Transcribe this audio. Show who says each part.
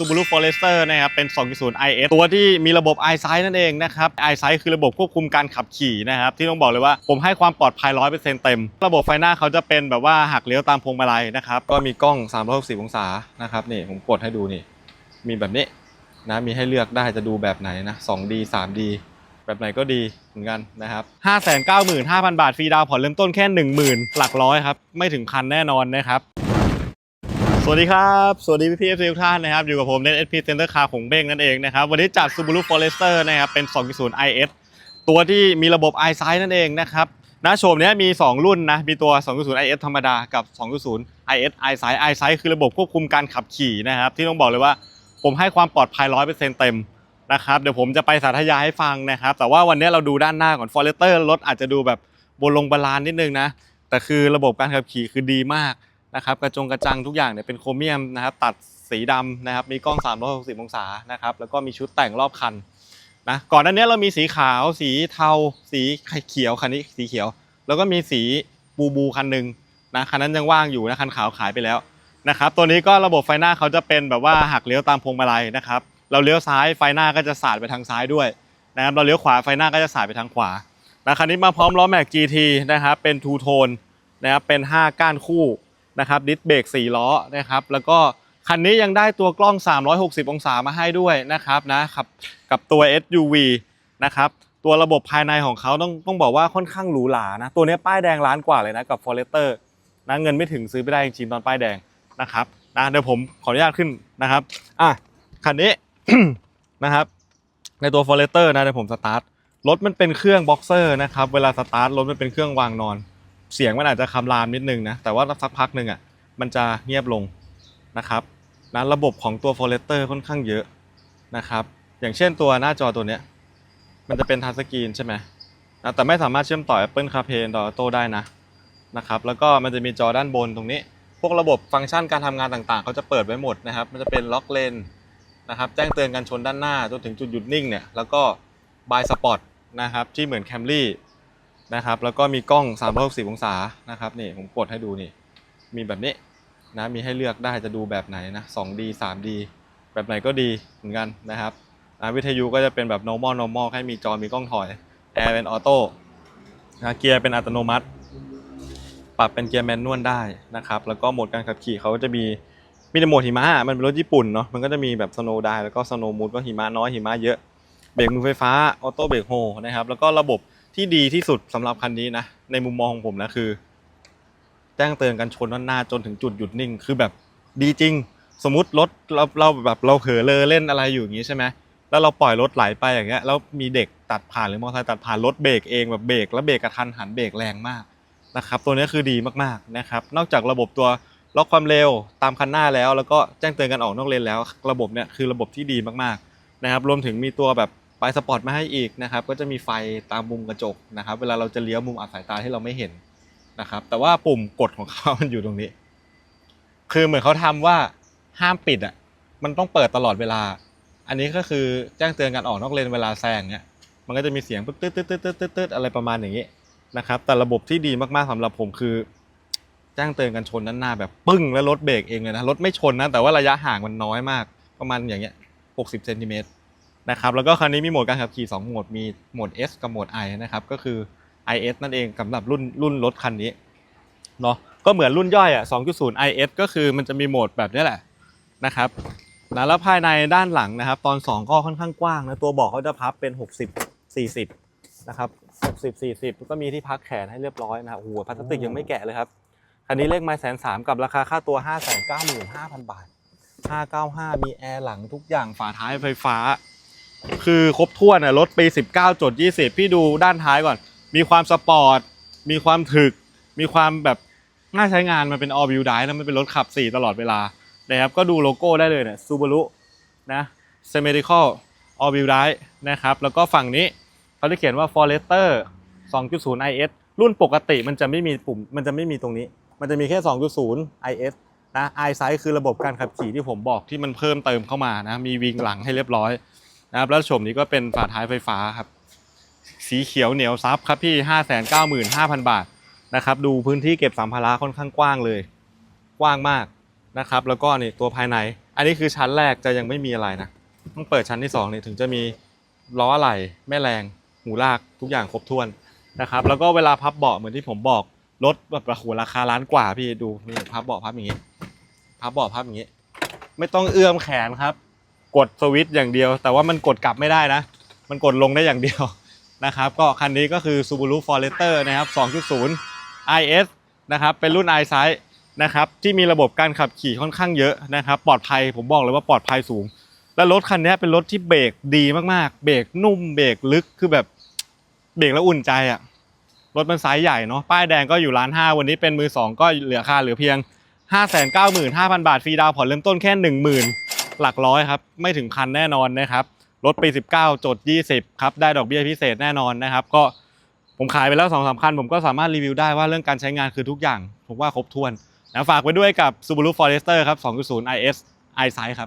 Speaker 1: Subaru Forester นะครับเป็น 2.0 IS ตัวที่มีระบบ EyeSight นั่นเองนะครับ EyeSight คือระบบควบคุมการขับขี่นะครับ ที่ต้องบอกเลยว่าผมให้ความปลอดภัย 100%เต็ม ระบบไฟหน้าเขาจะเป็นแบบว่าหักเลี้ยวตามพวงมาลัยนะครับ ก็มีกล้อง 360 องศานะครับนี่ผมกดให้ดูนี่ มีแบบนี้นะมีให้เลือกได้จะดูแบบไหนนะ 2D 3D แบบไหนก็ดีเหมือนกันนะครับ 595,000 บาทฟรีดาวผ่อนเริ่มต้นแค่ 10,000 หลักร้อยครับ ไม่ถึงพันแน่นอนนะครับ วัสดีครับ สวัสดีพี่พีเอฟซีทุกท่านนะครับ อยู่กับผมเน็ตเอสพีเซ็นเตอร์คาร์ของเบ้งนั่นเองนะครับ วันนี้จัด Subaru Forester นะครับ เป็น 2.0 IS ตัวที่มีระบบ EyeSight นั่นเองนะครับหน้าโฉมเนี้ยมี 2 รุ่นนะ มีตัว 2.0 IS ธรรมดา กับ 2.0 IS EyeSight EyeSight คือระบบควบคุมการขับขี่นะครับ ที่ต้องบอกเลยว่าผมให้ความปลอดภัย 100%เต็มนะครับ เดี๋ยวผมจะไปสาธยายให้ฟังนะครับ แต่ว่าวันนี้เราดูด้านหน้าก่อน Forester รถอาจจะดูแบบบนลงบาลานนิดนึงนะ แต่คือระบบการขับขี่คือดีมาก นะครับกระจงกระจังทุกอย่างเนี่ยเป็นโครเมียมนะครับตัดสีดำนะครับมีกล้อง 360 องศานะครับแล้วก็มีชุดแต่งรอบคันนะก่อนหน้านี้เรามีสีขาวสีเทา สีเขียวคันนี้สีเขียว แล้วก็มีสีบูบูคันหนึ่งนะคันนั้นยังว่างอยู่นะคันขาวขายไปแล้วนะครับตัวนี้ก็ระบบไฟหน้าเขาจะเป็นแบบว่าหักเลี้ยวตามพวงมาลัยนะครับเราเลี้ยวซ้ายไฟหน้าก็จะสาดไปทางซ้ายด้วยนะครับเราเลี้ยวขวาไฟหน้าก็จะสาดไปทางขวานะคันนี้มาพร้อมล้อแม็ก GT นะครับเป็นทูโทนนะครับเป็น 5 ก้านคู่ นะครับดิสเบรก4ล้อนะครับแล้วก็คันนี้ยังได้ตัวกล้อง 360 องศามาให้ด้วยนะครับนะครับกับตัว SUV นะครับตัวระบบภายในของเขาต้องต้องบอกว่าค่อนข้างหรูหรานะตัวนี้ป้ายแดงล้านกว่าเลยนะกับ Forester นะเงินไม่ถึงซื้อไม่ได้จริงๆตอนป้ายแดงนะครับนะเดี๋ยวผมขออนุญาตขึ้นนะครับอะคันนี้นะครับในตัว Forester นะเดี๋ยวผมสตาร์ทรถมันเป็นเครื่องบ็อกเซอร์นะครับเวลาสตาร์ทรถมันเป็นเครื่องวางนอน เสียงมันอาจจะคำรามนิดนึงนะ แต่ว่าสักพักหนึ่งอะมันจะเงียบลงนะครับนะระบบของตัว Forester ค่อนข้างเยอะนะครับ อย่างเช่นตัวหน้าจอตัวเนี้ยมันจะเป็นทัชสกรีนใช่ไหมนะแต่ไม่สามารถเชื่อมต่อ Apple CarPlay Android Auto ได้นะนะครับแล้วก็มันจะมีจอด้านบนตรงนี้ พวกระบบฟังก์ชันการทำงานต่างๆเขาจะเปิดไว้หมดนะครับ มันจะเป็นล็อกเลนนะครับแจ้งเตือนการชนด้านหน้าจนถึงจุดหยุดนิ่งเนี่ยแล้วก็บายสปอร์ตนะครับที่เหมือน Camry นะครับ แล้วก็มีกล้อง 360 องศานะครับนี่ผมกดให้ดูนี่ มีแบบนี้นะมีให้เลือกได้จะดูแบบไหนนะ 2D 3D แบบไหนก็ดีเหมือนกันนะครับนะวิทยุก็จะเป็นแบบ normal normal ให้มีจอมีกล้องถอยแอร์เป็นออโต้นะเกียร์เป็นอัตโนมัติ ปรับเป็นเกียร์แมนนวลได้นะครับ แล้วก็โหมดการขับขี่เขาก็จะมีมีในโหมดหิมะอะมันเป็นรถญี่ปุ่นเนาะมันก็จะมีแบบสโนว์ได้แล้วก็สโนว์มูดก็หิมะน้อยหิมะเยอะเบรกมือไฟฟ้าออโต้เบรกโฮนะครับแล้วก็ระบบ ที่ดีที่สุดสำหรับคันนี้นะ ในมุมมองของผมนะคือ แจ้งเตือนกันชนด้านหน้าจนถึงจุดหยุดนิ่ง คือแบบดีจริง สมมติรถเราเราแบบเราเผลอเลอเล่นอะไรอยู่อย่างนี้ใช่ไหมแล้วเราปล่อยรถไหลไปอย่างเงี้ยแล้วมีเด็กตัดผ่านหรือมอเตอร์ไซค์ตัดผ่านรถเบรกเองแบบเบรกแล้วเบรกกระทันหันเบรกแรงมากนะครับ ตัวนี้คือดีมากๆนะครับ นอกจากระบบตัวล็อกความเร็วตามคันหน้าแล้ว แล้วก็แจ้งเตือนกันออกนอกเลนแล้ว ระบบเนี่ยคือระบบที่ดีมากๆนะครับ รวมถึงมีตัวแบบ ไฟสปอร์ตมาให้อีกนะครับ ก็จะมีไฟตามมุมกระจกนะครับ เวลาเราจะเลี้ยวมุมอับสายตาที่เราไม่เห็นนะครับ แต่ว่าปุ่มกดของเขามันอยู่ตรงนี้ คือเหมือนเขาทำว่าห้ามปิดอะ มันต้องเปิดตลอดเวลา อันนี้ก็คือแจ้งเตือนการออกนอกเลนเวลาแซงเนี่ย มันก็จะมีเสียงตึ๊ดตึ๊ดตึ๊ดตึ๊ดตึ๊ดตึ๊ดตึ๊ดอะไรประมาณอย่างนี้นะครับ แต่ระบบที่ดีมากๆสำหรับผมคือ แจ้งเตือนกันชนด้านหน้าแบบปึ้งแล้วรถเบรกเองเลยนะ รถไม่ชนนะ แต่ว่าระยะห่างมันน้อยมาก ประมาณอย่างเงี้ย 60เซนติเมตร นะครับแล้วก็คันนี้มีโหมดการขับขี่ 2 โหมดมีโหมด S กับโหมด I นะครับก็คือ IS นั่นเองสำหรับรุ่นรุ่นรถคันนี้เนาะก็เหมือนรุ่นย่อยอะ 2.0 IS ก็คือมันจะมีโหมดแบบนี้แหละนะครับนะแล้วภายในด้านหลังนะครับ ตอน 2 ก็ค่อนข้างกว้างนะตัวเบอกเขาจะพับเป็น 60 40 นะครับ 60 40 ก็มีที่พักแขนให้เรียบร้อยนะครับโอ้โหพลาสติกยังไม่แกะเลยครับคันนี้เลขไม้แสนสามกับราคาค่าตัว 595,000 บาท 595 มีแอร์หลังทุกอย่างฝาท้ายไฟฟ้า คือครบถ้วนอะรถปี 19จด20 พี่ดูด้านท้ายก่อน มีความสปอร์ต มีความถึก มีความแบบน่าใช้งานมันเป็น all wheel drive นะมันเป็นรถขับ 4 ตลอดเวลานะครับก็ดูโลโก้ได้เลยเนี่ย Subaru นะ Symmetrical all wheel drive นะครับ แล้วก็ฝั่งนี้เขาจะเขียนว่า Forester 2.0 IS รุ่นปกติมันจะไม่มีปุ่มมันจะไม่มีตรงนี้ มันจะมีแค่ 2.0 IS นะ EyeSight คือระบบการขับขี่ที่ผมบอกที่มันเพิ่มเติมเข้ามานะ มีวิงหลังให้เรียบร้อย นะครับแล้วโฉมนี้ก็เป็นฝาท้ายไฟฟ้าครับ สีเขียวเหนียวซับครับพี่595,000บาทนะครับ ดูพื้นที่เก็บสัมภาระค่อนข้างกว้างเลย กว้างมากนะครับ แล้วก็นี่ตัวภายใน อันนี้คือชั้นแรกจะยังไม่มีอะไรนะต้องเปิดชั้นที่2นี่ถึงจะมีล้ออะไหล่แม่แรงหูลากทุกอย่างครบถ้วนนะครับ แล้วก็เวลาพับเบาะเหมือนที่ผมบอกรถแบบโอ้โหราคาล้านกว่าพี่ดูนี่พับเบาะพับอย่างนี้พับเบาะพับอย่างนี้ ไม่ต้องเอื้อมแขนครับ กดสวิตช์อย่างเดียว แต่ว่ามันกดกลับไม่ได้นะ มันกดลงได้อย่างเดียวนะครับ ก็คันนี้ก็คือ Subaru Forester นะครับ 2.0 IS นะครับ เป็นรุ่น i s i นะครับ ที่มีระบบการขับขี่ค่อนข้างเยอะนะครับ ปลอดภัย ผมบอกเลยว่าปลอดภัยสูง และรถคันนี้เป็นรถที่เบรกดีมากๆ เบรกนุ่ม เบรกลึก คือแบบเบรกแล้วอุ่นใจอะรถมันไซส์ใหญ่เนาะ ป้ายแดงก็อยู่ล้านห้าวันนี้เป็นมือสองก็เหลือค่าเหลือเพียง 595,000 บาท ฟรีดาวผ่อนเริ่มต้นแค่ 10,000 หลักร้อยครับไม่ถึงพันแน่นอนนะครับรถปี 19 จด 20 ครับ ได้ดอกเบี้ยพิเศษแน่นอนนะครับ ก็ผมขายไปแล้ว2อสคัน ผมก็สามารถรีวิวได้ว่าเรื่องการใช้งานคือทุกอย่าง ผมว่าครบถ้วนนะฝากไว้ด้วยกับ Subaru Forester ครับ 2.0 IS i s i ครับ